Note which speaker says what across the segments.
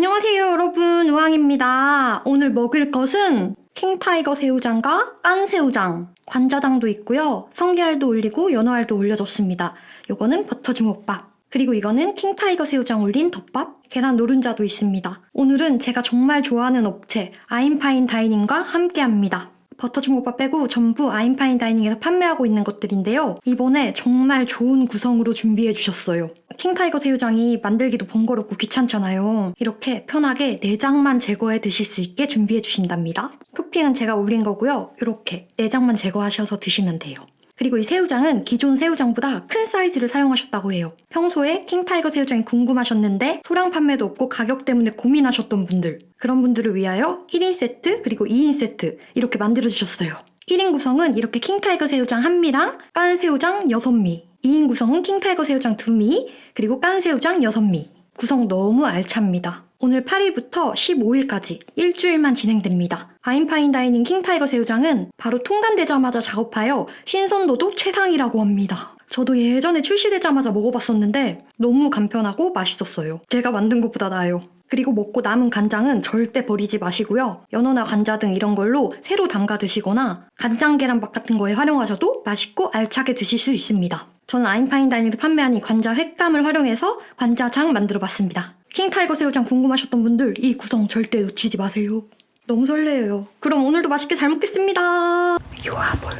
Speaker 1: 안녕하세요 여러분 우왕입니다. 오늘 먹을 것은 킹타이거 새우장과 깐 새우장, 관자당도 있고요. 성게알도 올리고 연어알도 올려줬습니다. 요거는 버터 주먹밥. 그리고 이거는 킹타이거 새우장 올린 덮밥, 계란 노른자도 있습니다. 오늘은 제가 정말 좋아하는 업체 아임파인 다이닝과 함께합니다. 버터 중국밥 빼고 전부 아임파인 다이닝에서 판매하고 있는 것들인데요. 이번에 정말 좋은 구성으로 준비해 주셨어요. 킹타이거 새우장이 만들기도 번거롭고 귀찮잖아요. 이렇게 편하게 내장만 제거해 드실 수 있게 준비해 주신답니다. 토핑은 제가 올린 거고요. 이렇게 내장만 제거하셔서 드시면 돼요. 그리고 이 새우장은 기존 새우장보다 큰 사이즈를 사용하셨다고 해요. 평소에 킹타이거 새우장이 궁금하셨는데 소량 판매도 없고 가격 때문에 고민하셨던 분들 그런 분들을 위하여 1인 세트 그리고 2인 세트 이렇게 만들어주셨어요. 1인 구성은 이렇게 킹타이거 새우장 1미랑 깐 새우장 6미 2인 구성은 킹타이거 새우장 2미 그리고 깐 새우장 6미 구성 너무 알찹니다. 오늘 8일부터 15일까지 일주일만 진행됩니다. 아임파인 다이닝 킹타이거 새우장은 바로 통관되자마자 작업하여 신선도도 최상이라고 합니다. 저도 예전에 출시되자마자 먹어봤었는데 너무 간편하고 맛있었어요. 제가 만든 것보다 나아요. 그리고 먹고 남은 간장은 절대 버리지 마시고요. 연어나 관자 등 이런 걸로 새로 담가 드시거나 간장 계란밥 같은 거에 활용하셔도 맛있고 알차게 드실 수 있습니다. 저는 아임파인 다이닝에서 판매하는 관자 횟감을 활용해서 관자장 만들어 봤습니다. 킹타이거 새우장 궁금하셨던 분들 이 구성 절대 놓치지 마세요. 너무 설레요. 그럼 오늘도 맛있게 잘 먹겠습니다. 요아볼.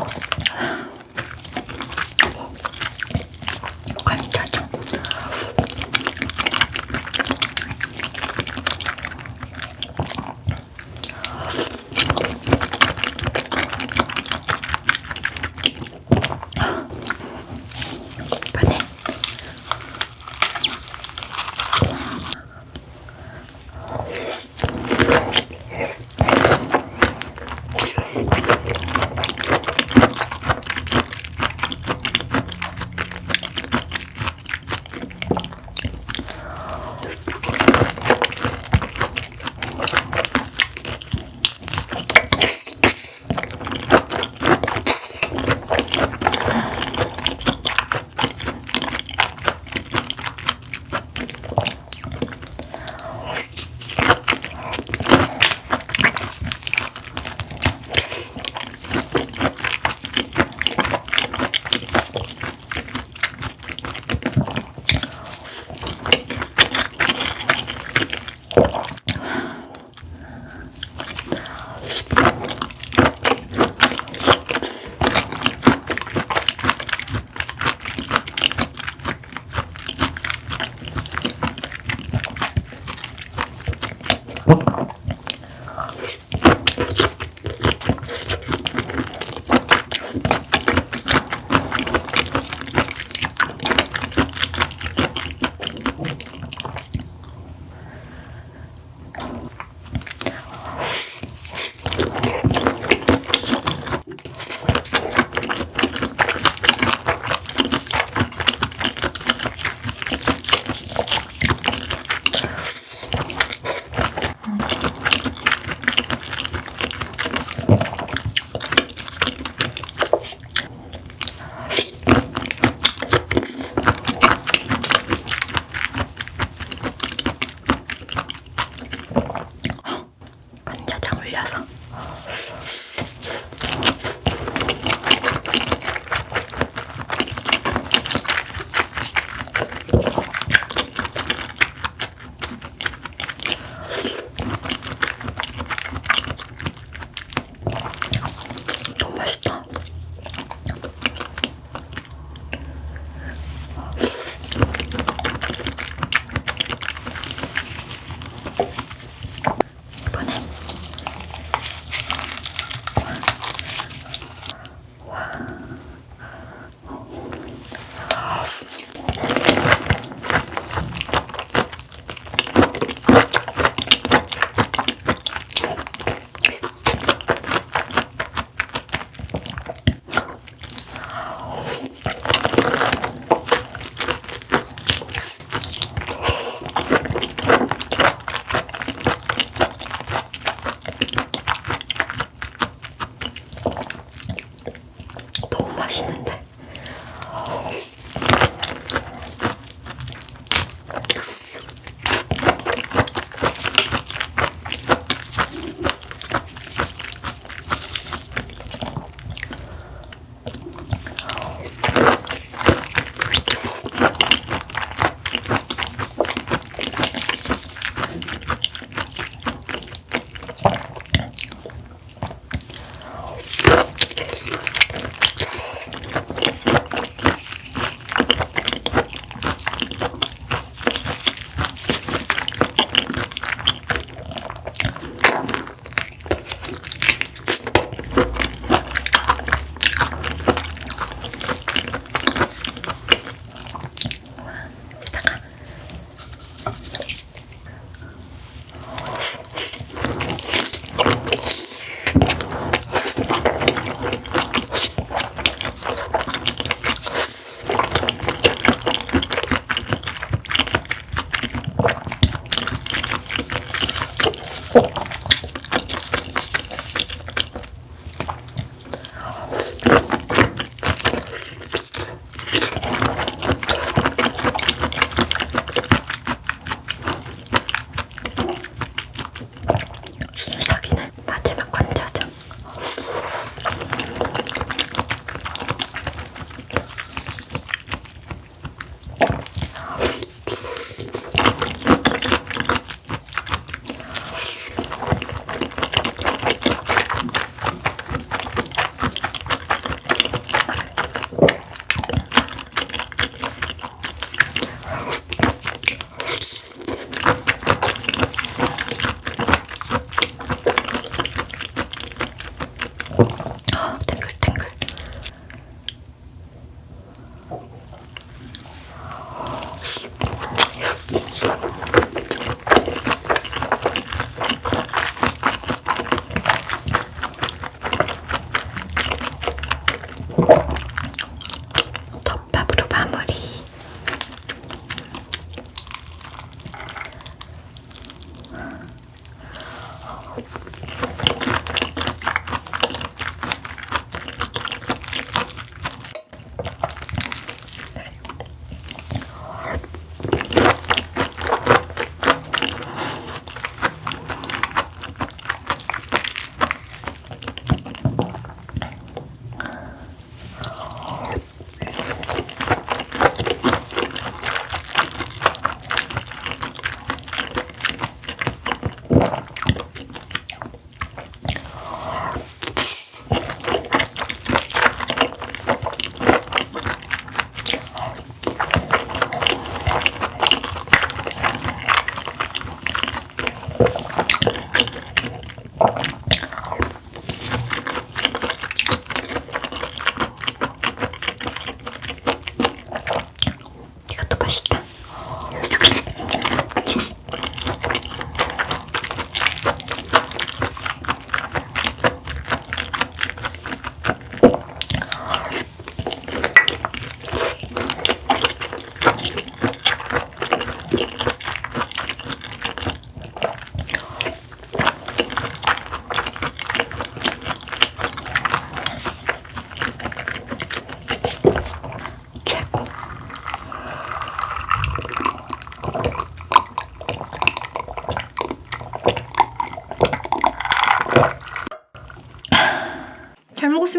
Speaker 1: Oh.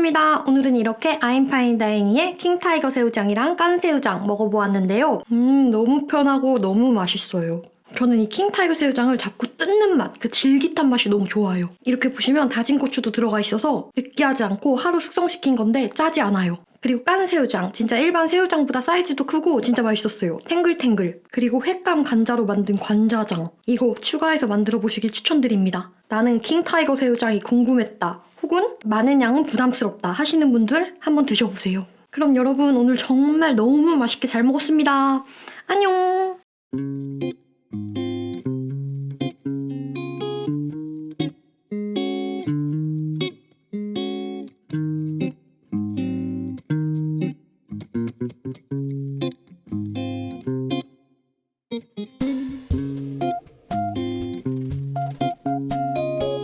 Speaker 1: 잘 먹었습니다. 오늘은 이렇게 아임파인다잉이의 킹타이거 새우장이랑 깐 새우장 먹어보았는데요. 음, 너무 편하고 너무 맛있어요. 저는 이 킹타이거 새우장을 잡고 뜯는 맛, 그 질깃한 맛이 너무 좋아요. 이렇게 보시면 다진 고추도 들어가 있어서 느끼하지 않고 하루 숙성시킨 건데 짜지 않아요. 그리고 깐 새우장, 진짜 일반 새우장보다 사이즈도 크고 진짜 맛있었어요. 탱글탱글. 그리고 횟감 간자로 만든 관자장. 이거 추가해서 만들어 보시길 추천드립니다. 나는 킹타이거 새우장이 궁금했다. 혹은 많은 양은 부담스럽다 하시는 분들 한번 드셔보세요. 그럼 여러분 오늘 정말 너무 맛있게 잘 먹었습니다. 안녕!